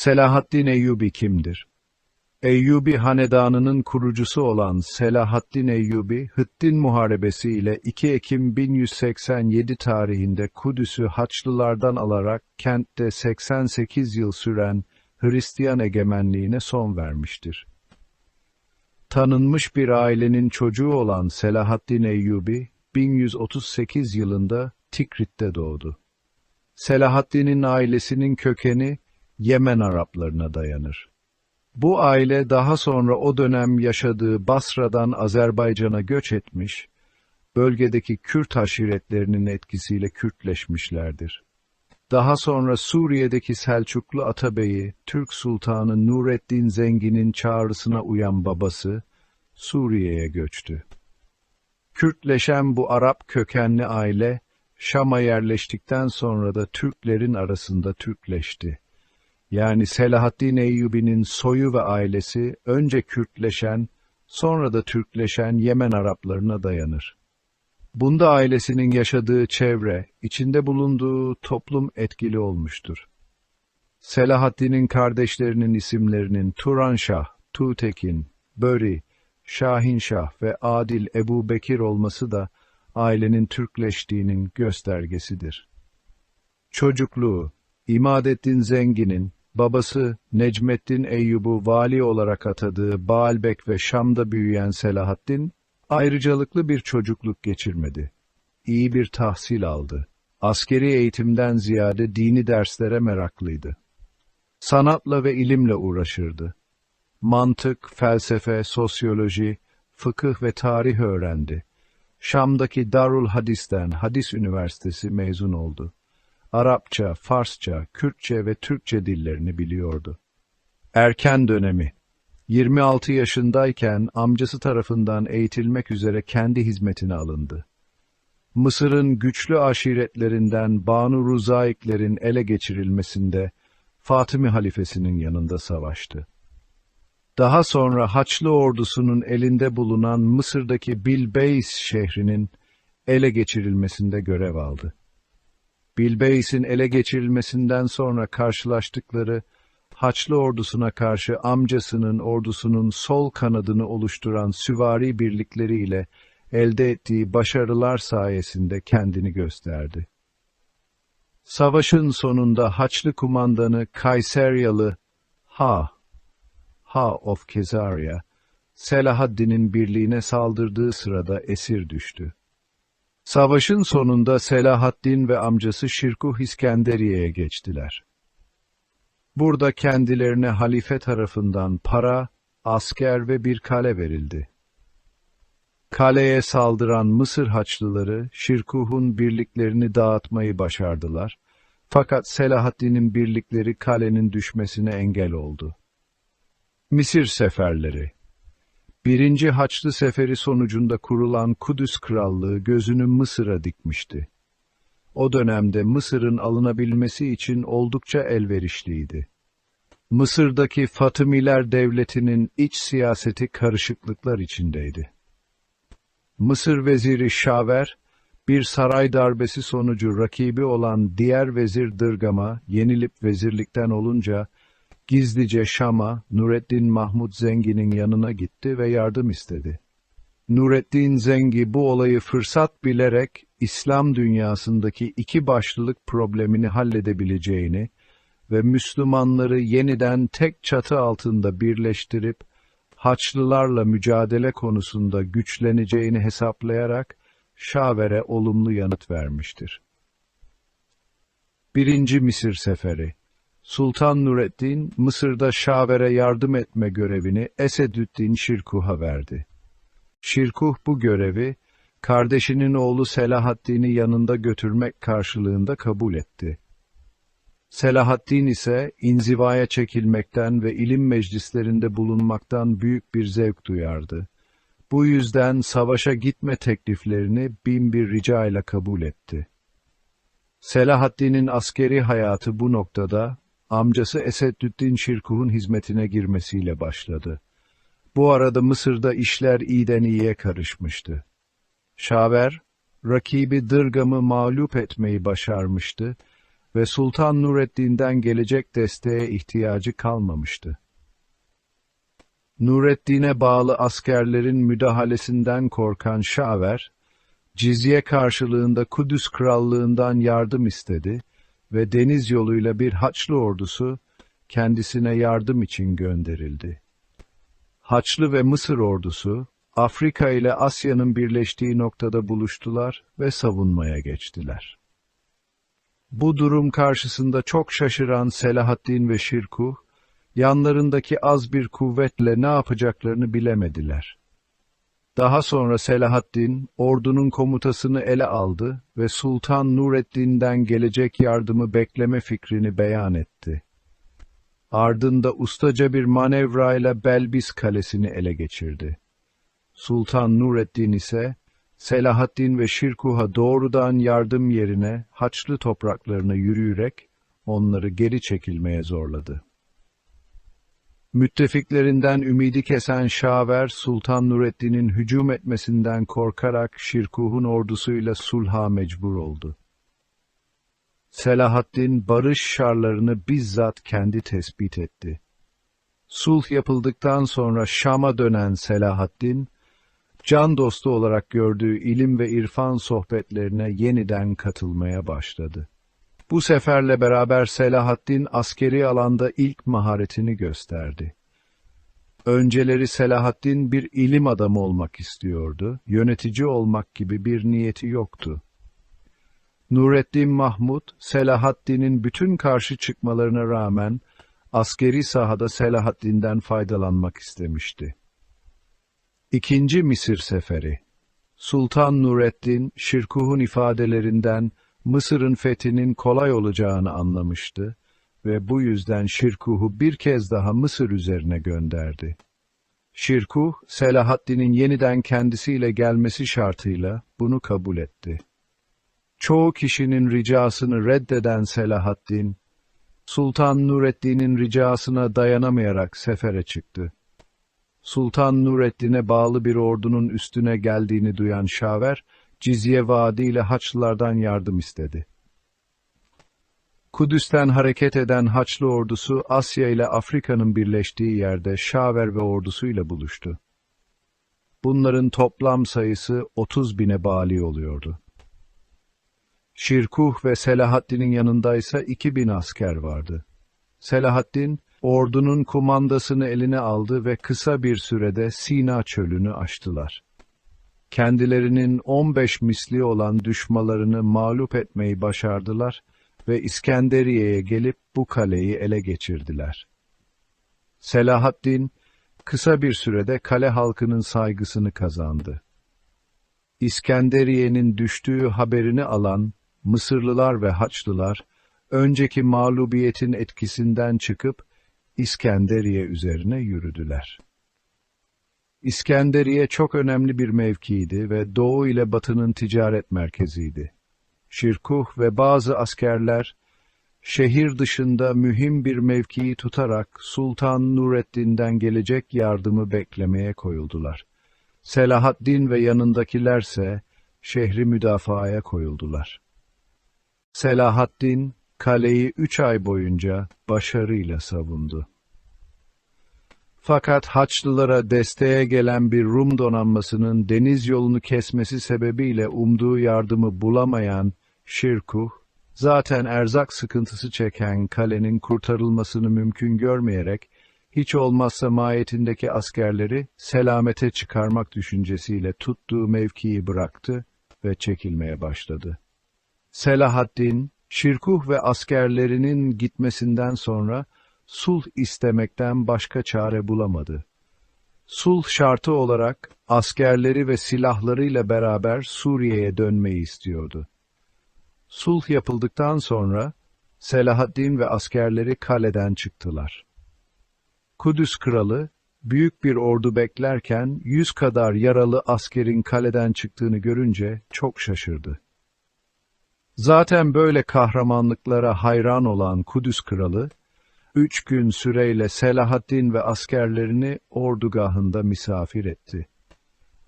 Selahaddin Eyyubi kimdir? Eyyubi hanedanının kurucusu olan Selahaddin Eyyubi, Hıttin Muharebesi ile 2 Ekim 1187 tarihinde Kudüs'ü Haçlılardan alarak kentte 88 yıl süren Hristiyan egemenliğine son vermiştir. Tanınmış bir ailenin çocuğu olan Selahaddin Eyyubi, 1138 yılında Tikrit'te doğdu. Selahaddin'in ailesinin kökeni Yemen Araplarına dayanır. Bu aile daha sonra o dönem yaşadığı Basra'dan Azerbaycan'a göç etmiş, bölgedeki Kürt aşiretlerinin etkisiyle Kürtleşmişlerdir. Daha sonra Suriye'deki Selçuklu Atabeyi, Türk Sultanı Nureddin Zengin'in çağrısına uyan babası, Suriye'ye göçtü. Kürtleşen bu Arap kökenli aile, Şam'a yerleştikten sonra da Türklerin arasında Türkleşti. Yani Selahaddin Eyyubi'nin soyu ve ailesi önce Kürtleşen, sonra da Türkleşen Yemen Araplarına dayanır. Bunda ailesinin yaşadığı çevre, içinde bulunduğu toplum etkili olmuştur. Selahaddin'in kardeşlerinin isimlerinin Turanşah, Tuğtekin, Böri, Şahinşah ve Adil Ebu Bekir olması da ailenin Türkleştiğinin göstergesidir. Çocukluğu, İmadettin Zengin'in, babası Necmettin Eyyub'u vali olarak atadığı Baalbek ve Şam'da büyüyen Selahaddin, ayrıcalıklı bir çocukluk geçirmedi. İyi bir tahsil aldı. Askeri eğitimden ziyade dini derslere meraklıydı. Sanatla ve ilimle uğraşırdı. Mantık, felsefe, sosyoloji, fıkıh ve tarih öğrendi. Şam'daki Darul Hadis'ten Hadis Üniversitesi mezun oldu. Arapça, Farsça, Kürtçe ve Türkçe dillerini biliyordu. Erken dönemi 26 yaşındayken amcası tarafından eğitilmek üzere kendi hizmetine alındı. Mısır'ın güçlü aşiretlerinden Banu Ruzaiklerin ele geçirilmesinde Fatımi halifesinin yanında savaştı. Daha sonra Haçlı ordusunun elinde bulunan Mısır'daki Bilbeys şehrinin ele geçirilmesinde görev aldı. Bilbeys'in ele geçirilmesinden sonra karşılaştıkları Haçlı ordusuna karşı amcasının ordusunun sol kanadını oluşturan süvari birlikleriyle elde ettiği başarılar sayesinde kendini gösterdi. Savaşın sonunda Haçlı kumandanı Kayseryalı Ha, Ha of Kezaria, Selahaddin'in birliğine saldırdığı sırada esir düştü. Savaşın sonunda Selahaddin ve amcası Şirkuh İskenderiye'ye geçtiler. Burada kendilerine halife tarafından para, asker ve bir kale verildi. Kaleye saldıran Mısır Haçlıları Şirkuh'un birliklerini dağıtmayı başardılar. Fakat Selahaddin'in birlikleri kalenin düşmesine engel oldu. Misir Seferleri Birinci Haçlı Seferi sonucunda kurulan Kudüs Krallığı gözünü Mısır'a dikmişti. O dönemde Mısır'ın alınabilmesi için oldukça elverişliydi. Mısır'daki Fatımiler Devleti'nin iç siyaseti karışıklıklar içindeydi. Mısır veziri Şaver, bir saray darbesi sonucu rakibi olan diğer vezir Dırgam'a yenilip vezirlikten olunca, gizlice Şam'a Nureddin Mahmud Zengi'nin yanına gitti ve yardım istedi. Nureddin Zengi bu olayı fırsat bilerek İslam dünyasındaki iki başlılık problemini halledebileceğini ve Müslümanları yeniden tek çatı altında birleştirip Haçlılarla mücadele konusunda güçleneceğini hesaplayarak Şaver'e olumlu yanıt vermiştir. Birinci Misir Seferi Sultan Nureddin, Mısır'da Şaver'e yardım etme görevini Esedüddin Şirkuh'a verdi. Şirkuh bu görevi, kardeşinin oğlu Selahaddin'i yanında götürmek karşılığında kabul etti. Selahaddin ise inzivaya çekilmekten ve ilim meclislerinde bulunmaktan büyük bir zevk duyardı. Bu yüzden savaşa gitme tekliflerini bin bir rica ile kabul etti. Selahaddin'in askeri hayatı bu noktada amcası Eseddüddin Şirkuh'un hizmetine girmesiyle başladı. Bu arada Mısır'da işler iyiden iyiye karışmıştı. Şaver, rakibi Dırgam'ı mağlup etmeyi başarmıştı ve Sultan Nureddin'den gelecek desteğe ihtiyacı kalmamıştı. Nureddin'e bağlı askerlerin müdahalesinden korkan Şaver, cizye karşılığında Kudüs Krallığından yardım istedi ve deniz yoluyla bir Haçlı ordusu kendisine yardım için gönderildi. Haçlı ve Mısır ordusu, Afrika ile Asya'nın birleştiği noktada buluştular ve savunmaya geçtiler. Bu durum karşısında çok şaşıran Selahaddin ve Şirkuh, yanlarındaki az bir kuvvetle ne yapacaklarını bilemediler. Daha sonra Selahaddin, ordunun komutasını ele aldı ve Sultan Nureddin'den gelecek yardımı bekleme fikrini beyan etti. Ardında ustaca bir manevrayla Belbis kalesini ele geçirdi. Sultan Nureddin ise, Selahaddin ve Şirkuh'a doğrudan yardım yerine Haçlı topraklarına yürüyerek onları geri çekilmeye zorladı. Müttefiklerinden ümidi kesen Şaver, Sultan Nureddin'in hücum etmesinden korkarak Şirkuh'un ordusuyla sulha mecbur oldu. Selahaddin barış şarlarını bizzat kendi tespit etti. Sulh yapıldıktan sonra Şam'a dönen Selahaddin, can dostu olarak gördüğü ilim ve irfan sohbetlerine yeniden katılmaya başladı. Bu seferle beraber Selahaddin askeri alanda ilk maharetini gösterdi. Önceleri Selahaddin bir ilim adamı olmak istiyordu, yönetici olmak gibi bir niyeti yoktu. Nureddin Mahmud, Selahaddin'in bütün karşı çıkmalarına rağmen askeri sahada Selahaddin'den faydalanmak istemişti. İkinci Misir Seferi Sultan Nureddin, Şirkuh'un ifadelerinden Mısır'ın fethinin kolay olacağını anlamıştı ve bu yüzden Şirkuh'u bir kez daha Mısır üzerine gönderdi. Şirkuh, Selahaddin'in yeniden kendisiyle gelmesi şartıyla bunu kabul etti. Çoğu kişinin ricasını reddeden Selahaddin, Sultan Nureddin'in ricasına dayanamayarak sefere çıktı. Sultan Nureddin'e bağlı bir ordunun üstüne geldiğini duyan Şaver, cizye vaadiyle Haçlılardan yardım istedi. Kudüs'ten hareket eden Haçlı ordusu Asya ile Afrika'nın birleştiği yerde Şaver ve ordusuyla buluştu. Bunların toplam sayısı 30 bine bali oluyordu. Şirkuh ve Selahaddin'in yanındaysa 2000 asker vardı. Selahaddin, ordunun kumandasını eline aldı ve kısa bir sürede Sina çölünü aştılar. Kendilerinin 15 misli olan düşmalarını mağlup etmeyi başardılar ve İskenderiye'ye gelip bu kaleyi ele geçirdiler. Selahaddin, kısa bir sürede kale halkının saygısını kazandı. İskenderiye'nin düştüğü haberini alan Mısırlılar ve Haçlılar, önceki mağlubiyetin etkisinden çıkıp İskenderiye üzerine yürüdüler. İskenderiye çok önemli bir mevkiydi ve doğu ile batının ticaret merkeziydi. Şirkuh ve bazı askerler, şehir dışında mühim bir mevkiyi tutarak Sultan Nureddin'den gelecek yardımı beklemeye koyuldular. Selahaddin ve yanındakilerse şehri müdafaaya koyuldular. Selahaddin, kaleyi üç ay boyunca başarıyla savundu. Fakat Haçlılara desteğe gelen bir Rum donanmasının deniz yolunu kesmesi sebebiyle umduğu yardımı bulamayan Şirkuh, zaten erzak sıkıntısı çeken kalenin kurtarılmasını mümkün görmeyerek, hiç olmazsa mahiyetindeki askerleri selamete çıkarmak düşüncesiyle tuttuğu mevkiyi bıraktı ve çekilmeye başladı. Selahaddin, Şirkuh ve askerlerinin gitmesinden sonra sulh istemekten başka çare bulamadı. Sulh şartı olarak askerleri ve silahlarıyla beraber Suriye'ye dönmeyi istiyordu. Sulh yapıldıktan sonra Selahaddin ve askerleri kaleden çıktılar. Kudüs kralı büyük bir ordu beklerken yüz kadar yaralı askerin kaleden çıktığını görünce çok şaşırdı. Zaten böyle kahramanlıklara hayran olan Kudüs kralı, üç gün süreyle Selahaddin ve askerlerini ordugahında misafir etti.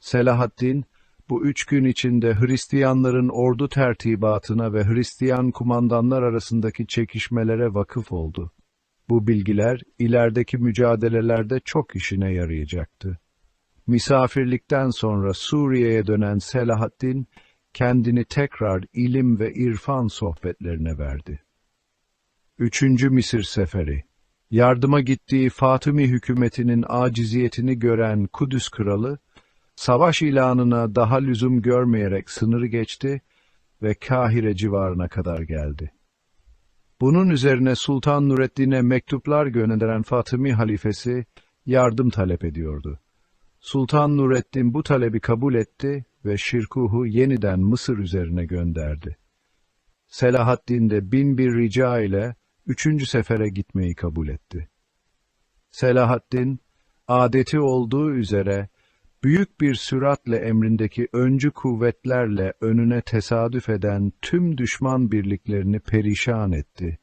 Selahaddin, bu üç gün içinde Hristiyanların ordu tertibatına ve Hristiyan kumandanlar arasındaki çekişmelere vakıf oldu. Bu bilgiler ilerideki mücadelelerde çok işine yarayacaktı. Misafirlikten sonra Suriye'ye dönen Selahaddin, kendini tekrar ilim ve irfan sohbetlerine verdi. Üçüncü Mısır Seferi Yardıma gittiği Fatımi hükümetinin aciziyetini gören Kudüs kralı, savaş ilanına daha lüzum görmeyerek sınırı geçti ve Kahire civarına kadar geldi. Bunun üzerine Sultan Nureddin'e mektuplar gönderen Fatımi halifesi yardım talep ediyordu. Sultan Nureddin bu talebi kabul etti ve Şirkuh'u yeniden Mısır üzerine gönderdi. Selahaddin de bin bir rica ile üçüncü sefere gitmeyi kabul etti. Selahaddin, adeti olduğu üzere, büyük bir süratle emrindeki öncü kuvvetlerle önüne tesadüf eden tüm düşman birliklerini perişan etti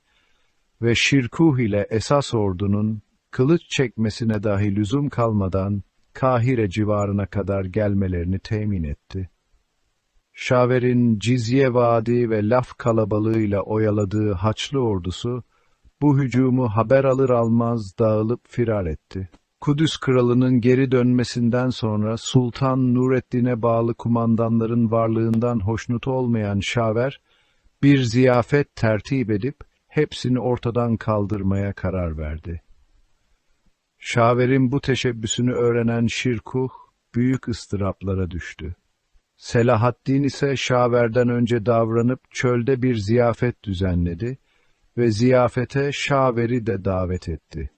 ve Şirkuh ile esas ordunun kılıç çekmesine dahi lüzum kalmadan Kahire civarına kadar gelmelerini temin etti. Şaver'in cizye vaadi ve laf kalabalığıyla oyaladığı Haçlı ordusu, bu hücumu haber alır almaz dağılıp firar etti. Kudüs kralının geri dönmesinden sonra Sultan Nureddin'e bağlı kumandanların varlığından hoşnut olmayan Şaver, bir ziyafet tertip edip hepsini ortadan kaldırmaya karar verdi. Şaver'in bu teşebbüsünü öğrenen Şirkuh, büyük ıstıraplara düştü. Selahaddin ise Şaver'den önce davranıp çölde bir ziyafet düzenledi ve ziyafete Şaver'i de davet etti.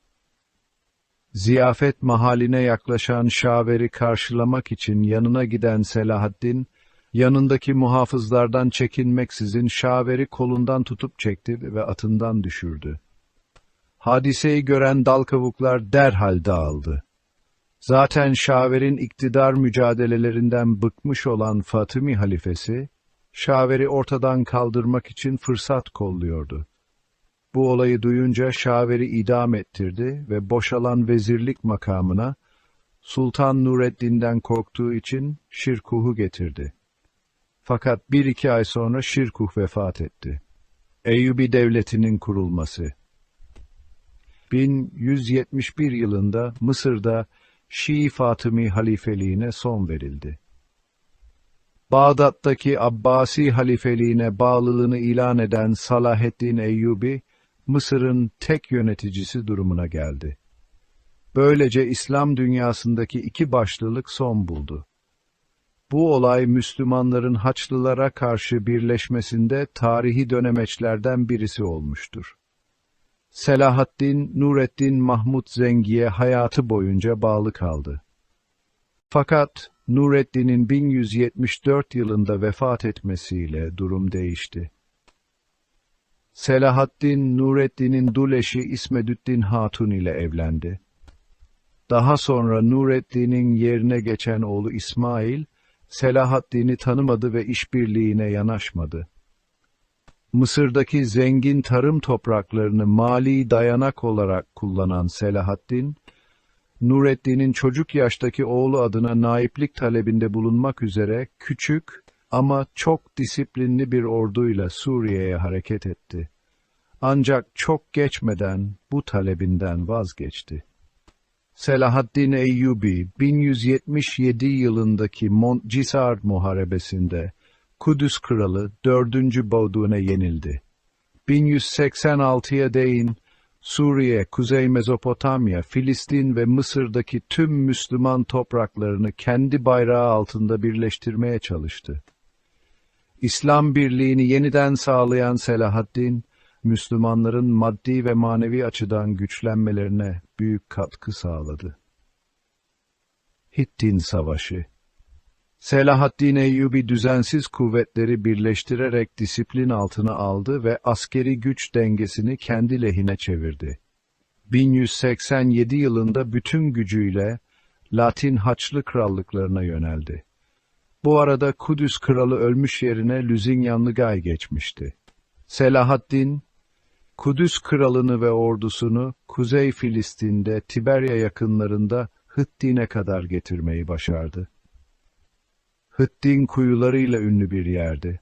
Ziyafet mahaline yaklaşan Şaver'i karşılamak için yanına giden Selahaddin, yanındaki muhafızlardan çekinmeksizin Şaver'i kolundan tutup çekti ve atından düşürdü. Hadiseyi gören dal kavuklar derhal dağıldı. Zaten Şaver'in iktidar mücadelelerinden bıkmış olan Fatımi halifesi, Şaver'i ortadan kaldırmak için fırsat kolluyordu. Bu olayı duyunca Şaver'i idam ettirdi ve boşalan vezirlik makamına Sultan Nureddin'den korktuğu için Şirkuh'u getirdi. Fakat bir iki ay sonra Şirkuh vefat etti. Eyyubi devletinin kurulması 1171 yılında Mısır'da Şii Fatımi halifeliğine son verildi. Bağdat'taki Abbasi halifeliğine bağlılığını ilan eden Salaheddin Eyyubi, Mısır'ın tek yöneticisi durumuna geldi. Böylece İslam dünyasındaki iki başlılık son buldu. Bu olay Müslümanların Haçlılara karşı birleşmesinde tarihi dönemeçlerden birisi olmuştur. Selahaddin Nureddin Mahmud Zengi'ye hayatı boyunca bağlı kaldı. Fakat Nureddin'in 1174 yılında vefat etmesiyle durum değişti. Selahaddin Nureddin'in duleşi İsmedüddin Hatun ile evlendi. Daha sonra Nureddin'in yerine geçen oğlu İsmail, Selahaddin'i tanımadı ve işbirliğine yanaşmadı. Mısır'daki zengin tarım topraklarını mali dayanak olarak kullanan Selahaddin, Nureddin'in çocuk yaştaki oğlu adına naiplik talebinde bulunmak üzere küçük ama çok disiplinli bir orduyla Suriye'ye hareket etti. Ancak çok geçmeden bu talebinden vazgeçti. Selahaddin Eyyubi 1177 yılındaki Montcisar Muharebesi'nde Kudüs kralı 4. Baudun'e yenildi. 1186'ya değin Suriye, Kuzey Mezopotamya, Filistin ve Mısır'daki tüm Müslüman topraklarını kendi bayrağı altında birleştirmeye çalıştı. İslam birliğini yeniden sağlayan Selahaddin, Müslümanların maddi ve manevi açıdan güçlenmelerine büyük katkı sağladı. Hittin Savaşı Selahaddin Eyyubi düzensiz kuvvetleri birleştirerek disiplin altına aldı ve askeri güç dengesini kendi lehine çevirdi. 1187 yılında bütün gücüyle Latin Haçlı krallıklarına yöneldi. Bu arada Kudüs kralı ölmüş yerine Lüzinyanlı Gay geçmişti. Selahaddin, Kudüs kralını ve ordusunu Kuzey Filistin'de Tiberya yakınlarında Hıttin'e kadar getirmeyi başardı. Hıddin kuyularıyla ünlü bir yerdi.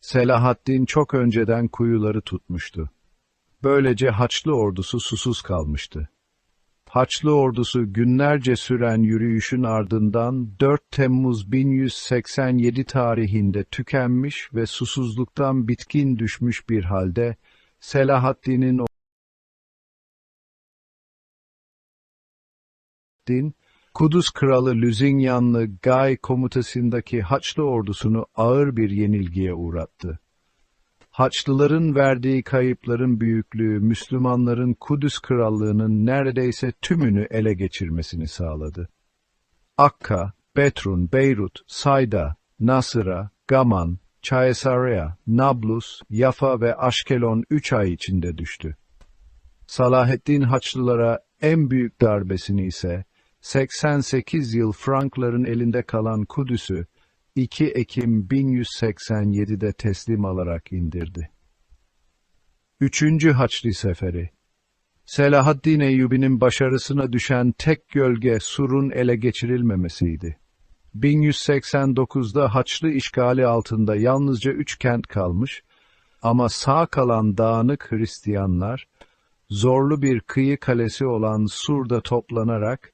Selahaddin çok önceden kuyuları tutmuştu. Böylece Haçlı ordusu susuz kalmıştı. Haçlı ordusu günlerce süren yürüyüşün ardından 4 Temmuz 1187 tarihinde tükenmiş ve susuzluktan bitkin düşmüş bir halde Selahaddin'in Din, Kudüs kralı Lüzinyanlı Gay komutasındaki Haçlı ordusunu ağır bir yenilgiye uğrattı. Haçlıların verdiği kayıpların büyüklüğü Müslümanların Kudüs krallığının neredeyse tümünü ele geçirmesini sağladı. Akka, Betrun, Beyrut, Sayda, Nasıra, Gaman, Caesarea, Nablus, Yafa ve Aşkelon üç ay içinde düştü. Salaheddin Haçlılara en büyük darbesini ise 88 yıl Frankların elinde kalan Kudüs'ü 2 Ekim 1187'de teslim alarak indirdi. Üçüncü Haçlı Seferi Selahaddin Eyyubi'nin başarısına düşen tek gölge Sur'un ele geçirilmemesiydi. 1189'da Haçlı işgali altında yalnızca üç kent kalmış ama sağ kalan dağınık Hristiyanlar, zorlu bir kıyı kalesi olan Sur'da toplanarak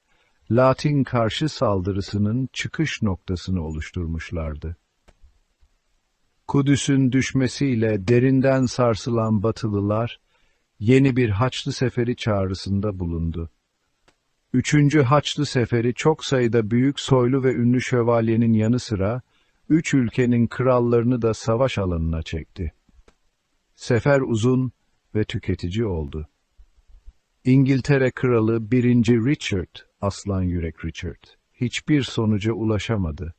Latin karşı saldırısının çıkış noktasını oluşturmuşlardı. Kudüs'ün düşmesiyle derinden sarsılan Batılılar, yeni bir Haçlı Seferi çağrısında bulundu. Üçüncü Haçlı Seferi çok sayıda büyük soylu ve ünlü şövalyenin yanı sıra, üç ülkenin krallarını da savaş alanına çekti. Sefer uzun ve tüketici oldu. İngiltere Kralı 1. Richard, Aslan Yürek Richard, hiçbir sonuca ulaşamadı.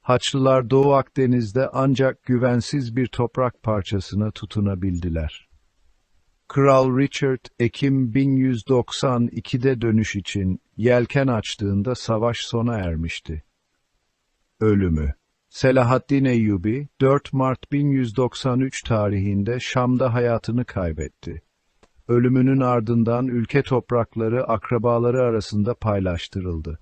Haçlılar Doğu Akdeniz'de ancak güvensiz bir toprak parçasına tutunabildiler. Kral Richard, Ekim 1192'de dönüş için yelken açtığında savaş sona ermişti. Ölümü Selahaddin Eyyubi, 4 Mart 1193 tarihinde Şam'da hayatını kaybetti. Ölümünün ardından ülke toprakları akrabaları arasında paylaştırıldı.